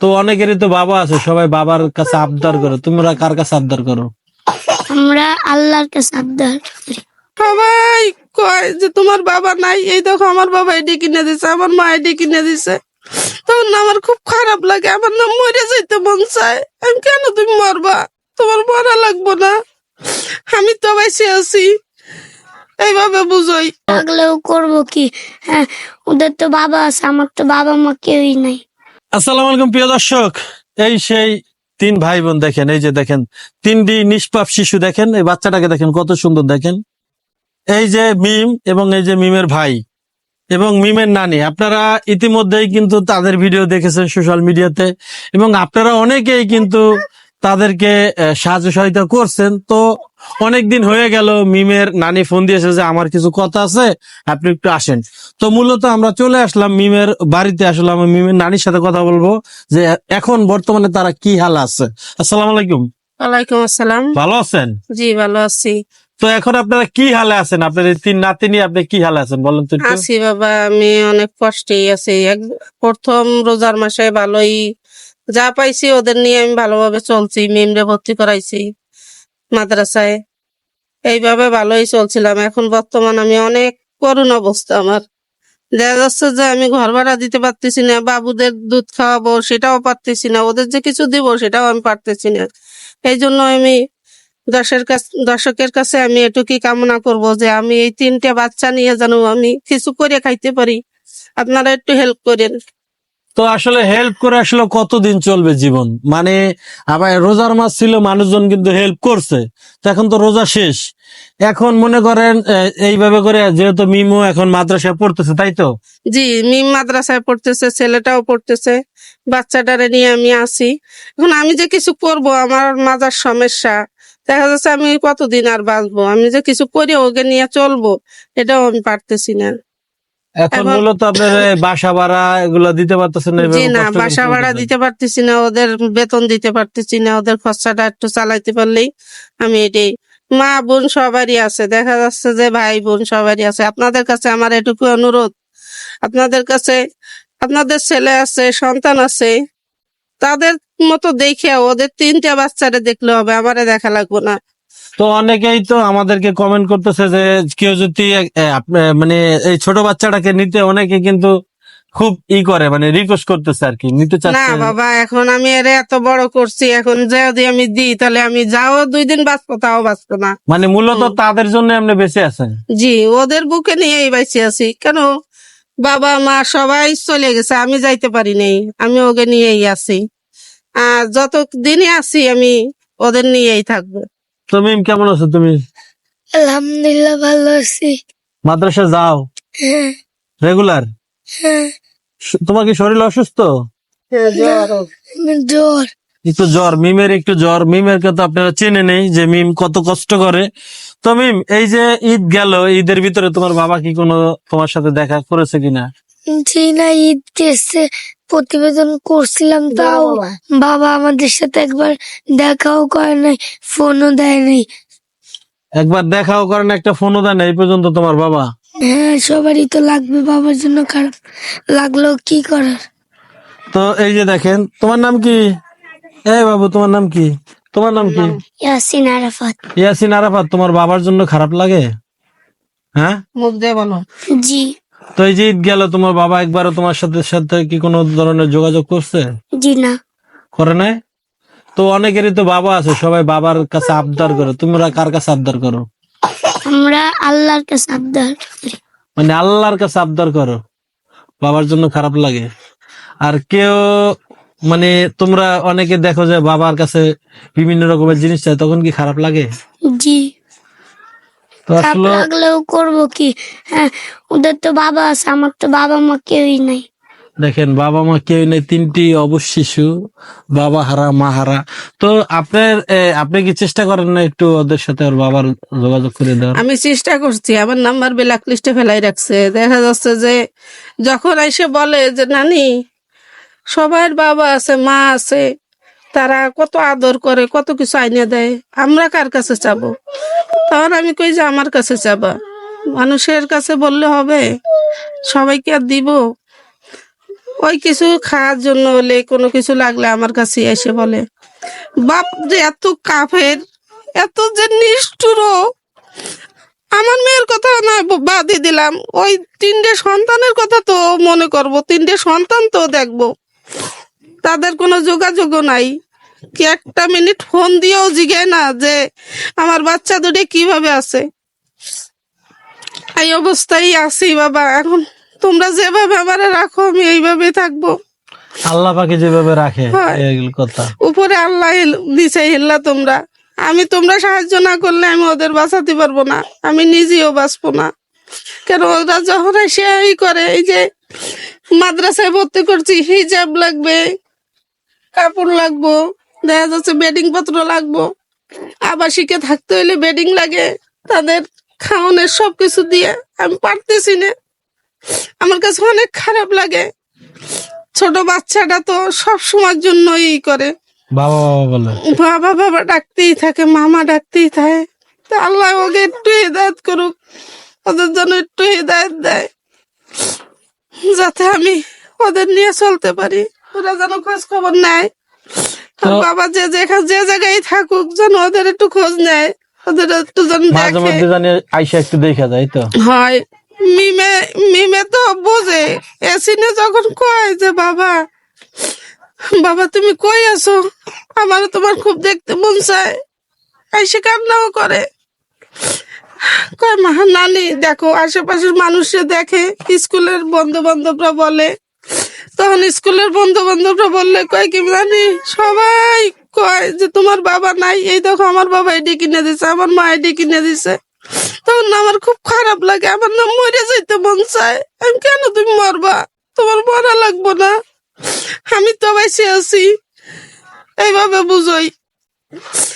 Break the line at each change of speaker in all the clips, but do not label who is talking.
তো অনেকেরই তো বাবা আছে সবাই বাবার কাছে আবদার করো। তোমরা কার কাছে আবদার করো?
আমরা আল্লাহর কাছে আবদার করি।
সবাই কয় যে তোমার বাবা নাই এই দেখো আমার বাবা এটি কিনে দিছে আমার মা এটি কিনে দিছে। তখন আমার খুব খারাপ লাগে আমার না মরে যাইতে মন চায়। আমি কেন তুমি মরবা? তোমার মরা লাগবো না। আমি তো বেঁচে আছি। এইভাবে বুঝোই।
থাকলেও করব কি? হ্যাঁ ওদের তো বাবা আছে আমার তো বাবা মা কেউই নাই।
আসসালামু আলাইকুম, প্রিয় দর্শক। এই সেই তিন ভাই বোন দেখেন, এই যে দেখেন, তিনটি নিষ্পাপ শিশু দেখেন, এই বাচ্চাটাকে দেখেন কত সুন্দর দেখেন। এই যে মিম এবং এই যে মিমের ভাই এবং মিমের নানি। আপনারা ইতিমধ্যেই কিন্তু তাদের ভিডিও দেখেছেন সোশ্যাল মিডিয়াতে এবং আপনারা অনেকেই কিন্তু তাদেরকে সাহায্য সহায়তা করছেন। তো অনেকদিন হয়ে গেল মিমের নানি ফোন দিয়েছে যে আমার কিছু কথা আছে আপনি একটু আসেন। তো মূলত আমরা চলে আসলাম মিমের বাড়িতে আসলাম মিমের নানির সাথে কথা বলব যে এখন বর্তমানে তারা কি হাল আছে। আসসালামু আলাইকুম।
ওয়ালাইকুম আসসালাম।
ভালো আছেন?
জি ভালো আছি।
তো এখন আপনারা কি হালে আছেন? আপনার তিন নাতি নিয়ে আপনি কি হালে আছেন? বলেন তো
আছি বাবা আমি অনেক কষ্টেই আছি। প্রথম রোজার মাসে ভালোই যা পাইছি ওদের নিয়ে আমি ভালোভাবে চলছি মিমরে ভর্তি করাইছি। মাদ্রাসায়। এইভাবে ভালোই চলছিলাম। এখন বর্তমান আমি অনেক করুণ অবস্থা আমার। দেখা যাচ্ছে যে আমি ঘর ভাড়া দিতে পারতেছি না, বাবুদের দুধ খাওয়াবো সেটাও পারতেছি না, ওদের যে কিছু দিব সেটাও আমি পারতেছি না। এই জন্য আমি দর্শকের কাছে দর্শকের কাছে আমি এটুকুই কামনা করব যে আমি এই তিনটে বাচ্চা নিয়ে যেন আমি কিছু করে খাইতে পারি। আপনারা একটু হেল্প করেন।
তো আসলে হেল্প করে আসলে কতদিন চলবে জীবন? মানে আবার রোজার মাস ছিল, মানুষজন কিন্তু হেল্প করছে। এখন তো রোজা শেষ। এখন মনে করেন এইভাবে করে যেহেতু মিমো এখন মাদ্রাসায় পড়তেছে, তাই তো?
জি, মিম মাদ্রাসায় পড়তেছে, ছেলেটাও পড়তেছে, বাচ্চাটারে নিয়ে আমি আসি এখন আমি যে কিছু করব, আমার মাজার সমস্যা। দেখা যাচ্ছে আমি কতদিন আর বাঁচবো? আমি যে কিছু করে, ওকে নিয়ে চলবো, এটাও আমি পারতেছি না।
এখন মূলত আপনার বাসা ভাড়া এগুলো দিতে পারতেছেন না
জি না বাসা ভাড়া দিতে পারতেছি না ওদের বেতন দিতে পারতেছি না ওদের খরচাটা একটু চালাইতে পারলেই আমি এটাই মা বোন সবারই আছে দেখা যাচ্ছে যে ভাই বোন সবারই আছে। আপনাদের কাছে আমার এটুকু অনুরোধ আপনাদের কাছে আপনাদের ছেলে আছে সন্তান আছে তাদের মতো দেখে ওদের তিনটা বাচ্চারে দেখলে হবে আমারে দেখা লাগবে না।
তো অনেকেই তো আমাদেরকে কমেন্ট করতেছে যে কেউ যদি মানে এই ছোট বাচ্চাটাকে নিতে অনেকে কিন্তু খুব ই করে মানে রিকোয়েস্ট করতেছে আর কি নিতে চাচ্ছে।
না বাবা এখন আমি এর এত বড় করছি এখন যদি আমি দিই তাহলে আমি যাও দুই দিন বাঁচবো তাও বাঁচবো না।
মানে মূলত তাদের জন্য আপনি বেঁচে আছেন?
জি ওদের বুকে নিয়েই বাইসে আছি কেন? বাবা মা সবাই চলে গেছে আমি যাইতে পারি নাই আমি ওকে নিয়েই আছি। আর যত দিনে আছি আমি ওদের নিয়েই থাকব।
তুমি কেমন আছো তুমি?
আলহামদুলিল্লাহ ভালো আছি।
মাদ্রাসা যাও?
হ্যাঁ।
রেগুলার
হ্যাঁ।
তোমার কি শরীর অসুস্থ?
আমার জ্বর।
একটু জ্বর মিমের একটু জ্বর। মিমের কথা আপনারা চেনে নেই যে মিম কত কষ্ট করে। তো মিম এই যে ঈদ গেল ঈদের ভিতরে তোমার বাবা কি কোনো তোমার সাথে দেখা করেছে কিনা?
জি না ঈদ গেছে প্রতিবেদন করছিলাম তাও বাবা আমাদের সাথে একবার দেখাও করে নাই ফোনও দেয় নাই।
একবার দেখাও করে না একটা ফোনও দেয় না এই পর্যন্ত তোমার বাবা?
হ্যাঁ সবারই তো লাগবে বাবার জন্য খারাপ লাগল কি করার?
তো এই যে দেখেন তোমার নাম কি? এই বাবু তোমার নাম কি? তোমার নাম কি?
ইয়াসিন আরাফাত।
ইয়াসিন আরাফাত তোমার বাবার জন্য খারাপ লাগে? হ্যাঁ?
মুখ দিয়ে বলো।
জি।
তো এই যে ঈদ গেল তোমার বাবা একবারও তোমার সাথে সাথে কি কোনো ধরনের যোগাযোগ করছে?
জি না।
করে নাই? তো অনেকেরই তো বাবা আছে সবাই বাবার কাছে আবদার করে। তোমরা কার কাছে আবদার করো?
আমরা আল্লাহর কাছে আবদার করি।
মানে আল্লাহর কাছে আবদার করো। বাবার জন্য খারাপ লাগে। আর কেউ মানে তোমরা অনেকে দেখো যে বাবার কাছে বিভিন্ন রকমের জিনিস চায় তখন কি খারাপ লাগে?
জি।
তো আসলে
লাগলেও করব কি? হ্যাঁ ওদের তো বাবা আছে আমার তো বাবা মা কেউই নাই।
দেখেন বাবা মা কেউ নেই তিনটি অবশ শিশু বাবা হারা মা হারা। তো আপনার আপনি কি চেষ্টা করেন না একটু ওদের সাথে ওর বাবার যোগাযোগ করে দেওয়ার?
আমি চেষ্টা করছি আমার নাম্বার ব্ল্যাক লিস্টে ফেলাই রাখছে। দেখা যাচ্ছে যে যখন এসে বলে যে নানি সবার বাবা আছে মা আছে তারা কত আদর করে কত কিছু আইনে দেয় আমরা কার কাছে চাবো? তখন আমি কই যে আমার কাছে চাবা মানুষের কাছে বললে হবে, সবাইকে আর দিব। ওই কিছু খাওয়ার জন্য হলে, কোনো কিছু লাগলে আমার কাছে এসে বলে, বাপ যে এত কাফের, এত যে নিষ্ঠুর, আমার মেয়ের কথা না বাদে দিলাম। ওই তিনটে সন্তানের কথা তো মনে করব, তিনটে সন্তান তো দেখব। তাদের কোনো যোগাযোগও নাই। কি একটা মিনিট ফোন দিয়েও জিগে না যে আমার বাচ্চা দুটি কীভাবে আছে? এই অবস্থায় আছি বাবা এখন তোমরা যেভাবে আমারে রাখো আমি এইভাবে থাকব।
আল্লাহ পাকে যেভাবে রাখে কথা।
উপরে আল্লাহ দিছে হেল্লা তোমরা। আমি তোমরা সাহায্য না করলে আমি ওদের বাঁচাতে পারব না আমি নিজেও বাঁচবো না। কেন ওরা যখন এসে এই করে এই যে মাদ্রাসায় ভর্তি করছি হিজাব লাগবে কাপড় লাগবো দেখা যাচ্ছে বেডিং পত্র লাগবো। আবাসিকে থাকতে হইলে বেডিং লাগে। তাদের খাওয়ানোর সব কিছু দিয়ে আমি পারতেছি না। আমার কাছে অনেক খারাপ লাগে। ছোট বাচ্চাটা তো সব সময়ের জন্য ই করে।
বাবা বাবা বলে।
বাবা বাবা ডাকতেই থাকে মামা ডাকতেই থাকে। তা আল্লাহ ওকে একটু হৃদায়ত করুক। ওদের জন্য একটু হৃদায়ত দেয়। যাতে আমি ওদের নিয়ে চলতে পারি। ওরা যেন খোঁজ খবর নেয়। বাবা যে যেখানে যে জায়গায় থাকুক যেন ওদের একটু খোঁজ নেয়। ওদের একটু যেন
মাঝে মধ্যে জানি আইসা একটু দেখা যায় তো।
হয়। মিমে মিমে তো বোঝে। এসিনে যখন কয় যে বাবা বাবা তুমি কই আছো? আমার তোমার খুব দেখতে মন চায়। এসে কান্নাও করে। কয় মা নানি দেখো আশেপাশের মানুষে দেখে স্কুলের বন্ধু বান্ধবরা বলে তখন স্কুলের বন্ধু বান্ধবরা বললে কয় কি জানি? সবাই কয় যে, তোমার বাবা নাই। এই দেখো, আমার বাবা এটি কিনে দিছে, আমার মা এটি কিনে দিছে। তখন আমার খুব খারাপ লাগে, আমার না মরে যাইতে মন চায়। আমি কেন তুমি মরবা? তোমার মরা লাগবো না। আমি তো বেঁচে আছি। এইভাবে বুঝোই।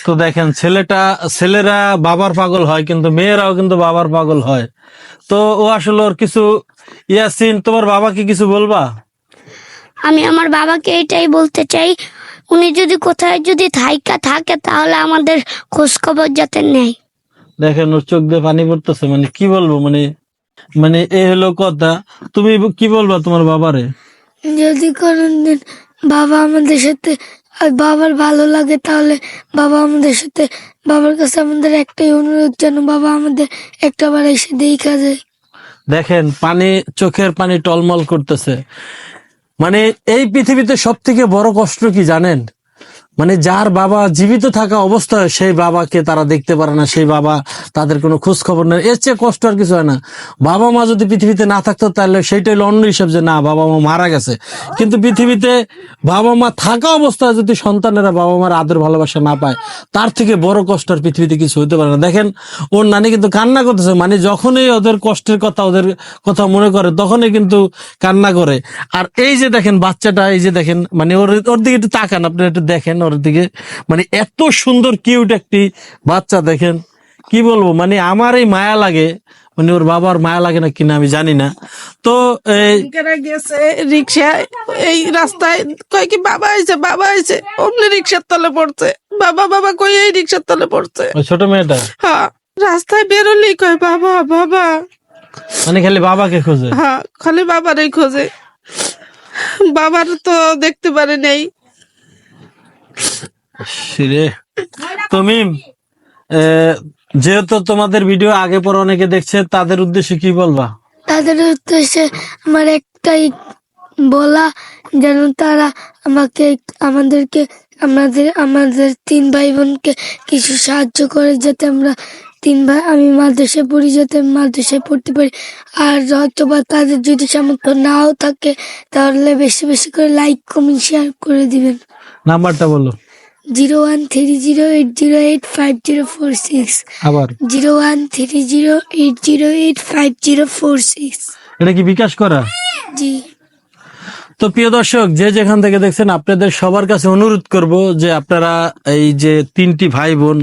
তো দেখেন, ছেলেটা, ছেলেরা বাবার পাগল হয়, কিন্তু মেয়েরাও কিন্তু বাবার পাগল হয়। তো ও আসলে ওর কিছু, ইয়াসিন, তোমার বাবাকে কিছু বলবা?
আমি আমার বাবাকে এটাই বলতে চাই উনি যদি কোথায় যদি থাইকা থাকে তাহলে আমাদের খোঁজ খবর যাতে নেয়।
দেখেন ওর চোখ দিয়ে পানি পড়তেছে মানে কি বলব মানে মানে এই হলো কথা। তুমি কি বলবা তোমার বাবারে?
যদি কোনোদিন বাবা আমাদের সাথে আর বাবার ভালো লাগে তাহলে বাবা আমাদের সাথে বাবার কাছে আমাদের একটাই অনুরোধ যেন বাবা আমাদের একটা বার এসে দেখা যায়।
দেখেন পানি চোখের পানি টলমল করতেছে। মানে এই পৃথিবীতে সব থেকে বড় কষ্ট কি জানেন? মানে যার বাবা জীবিত থাকা অবস্থায় সেই বাবাকে তারা দেখতে পারে না, সেই বাবা তাদের কোনো খোঁজ খবর নেই। এর চেয়ে কষ্ট আর কিছু হয় না। বাবা মা যদি পৃথিবীতে না থাকতো তাহলে সেইটাই অন্য হিসাব যে না, বাবা মা মারা গেছে। কিন্তু পৃথিবীতে বাবা মা থাকা অবস্থায় যদি সন্তানেরা বাবা মার আদর ভালোবাসা না পায়, তার থেকে বড় কষ্ট আর পৃথিবীতে কিছু হতে পারে না। দেখেন, ওর নানি কিন্তু কান্না করতেছে। মানে যখনই ওদের কষ্টের কথা, ওদের কথা মনে করে, তখনই কিন্তু কান্না করে। আর এই যে দেখেন বাচ্চাটা, এই যে দেখেন মানে ওর ওর দিকে একটু তাকান আপনি একটু দেখেন। ওর দিকে। মানে এত সুন্দর কিউট একটি বাচ্চা দেখেন। কি বলব? মানে আমার এই মায়া লাগে। মানে ওর বাবার মায়া লাগে না কিনা আমি জানি না। তো
গেছে রিক্সায় এই রাস্তায় কয় কি বাবা আইছে বাবা আইছে। অমনি রিক্সার তলে পড়ছে। বাবা বাবা কই এই রিক্সার তলে পড়ছে?
ছোট মেয়েটা?
হ্যাঁ রাস্তায় বেরোলি কয় বাবা বাবা।
মানে খালি বাবাকে খোঁজে?
হ্যাঁ খালি বাবারই খোঁজে। বাবার তো দেখতে পারে নেই।
আহ, যেহেতু তোমাদের ভিডিও আগে পর অনেকে দেখছে তাদের উদ্দেশ্যে কি বলবা?
তাদের উদ্দেশ্যে আমার একটাই বলা যেন তারা আমাকে আমাদেরকে আমাদের আমাদের তিন ভাই বোনকে কিছু সাহায্য করে যাতে আমরা তিন ভাই আমি মাদ্রাসায় পড়ি যাতে মাদ্রাসায় পড়তে পারি। আর হয়তো বা তাদের যদি সামর্থ্য নাও থাকে তাহলে বেশি বেশি করে লাইক কমেন্ট শেয়ার করে দিবেন।
নাম্বারটা বলো।
Zero one three zero eight zero eight five zero four six.
আবার।
Zero one three zero eight zero eight five zero four six.
এটা কি বিকাশ করা?
জি।
তো প্রিয় দর্শক যে যেখান থেকে দেখছেন আপনাদের সবার কাছে অনুরোধ করব যে আপনারা এই যে তিনটি ভাই বোন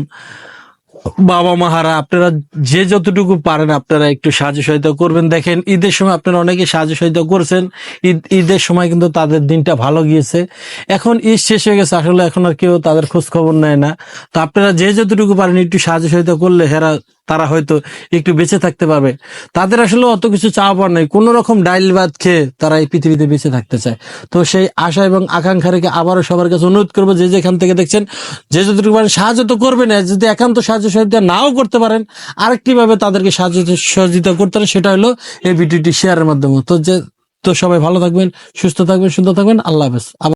বাবা মাহারা, আপনারা যে যতটুকু পারেন আপনারা একটু সাহায্য সহায়তা করবেন। দেখেন, ঈদের সময় আপনারা অনেকে সাহায্য সহায়তা করছেন। ঈদ ঈদের সময় কিন্তু তাদের দিনটা ভালো গিয়েছে। এখন ঈদ শেষ হয়ে গেছে, আসলে এখন আর কেউ তাদের খোঁজ খবর নেয় না। তো আপনারা যে যতটুকু পারেন একটু সাহায্য সহায়তা করলে হেরা তারা হয়তো একটু বেঁচে থাকতে পারবে। তাদের আসলে অত কিছু চাওয়া পাওয়ার নেই। কোনো রকম ডাইল ভাত খেয়ে তারা এই পৃথিবীতে বেঁচে থাকতে চায়। তো সেই আশা এবং আকাঙ্ক্ষা রেখে আবারও সবার কাছে অনুরোধ করব, যে যেখান থেকে দেখছেন, যে যতটুকু পারেন সাহায্য তো করবে না যদি একান্ত সাহায্য সহযোগিতা নাও করতে পারেন আরেকটি ভাবে তাদেরকে সাহায্য সহযোগিতা করতে পারেন, সেটা হলো এই ভিডিওটি শেয়ারের মাধ্যমে। তো যে তো সবাই ভালো থাকবেন, সুস্থ থাকবেন, সুন্দর থাকবেন। আল্লাহ হাফেজ।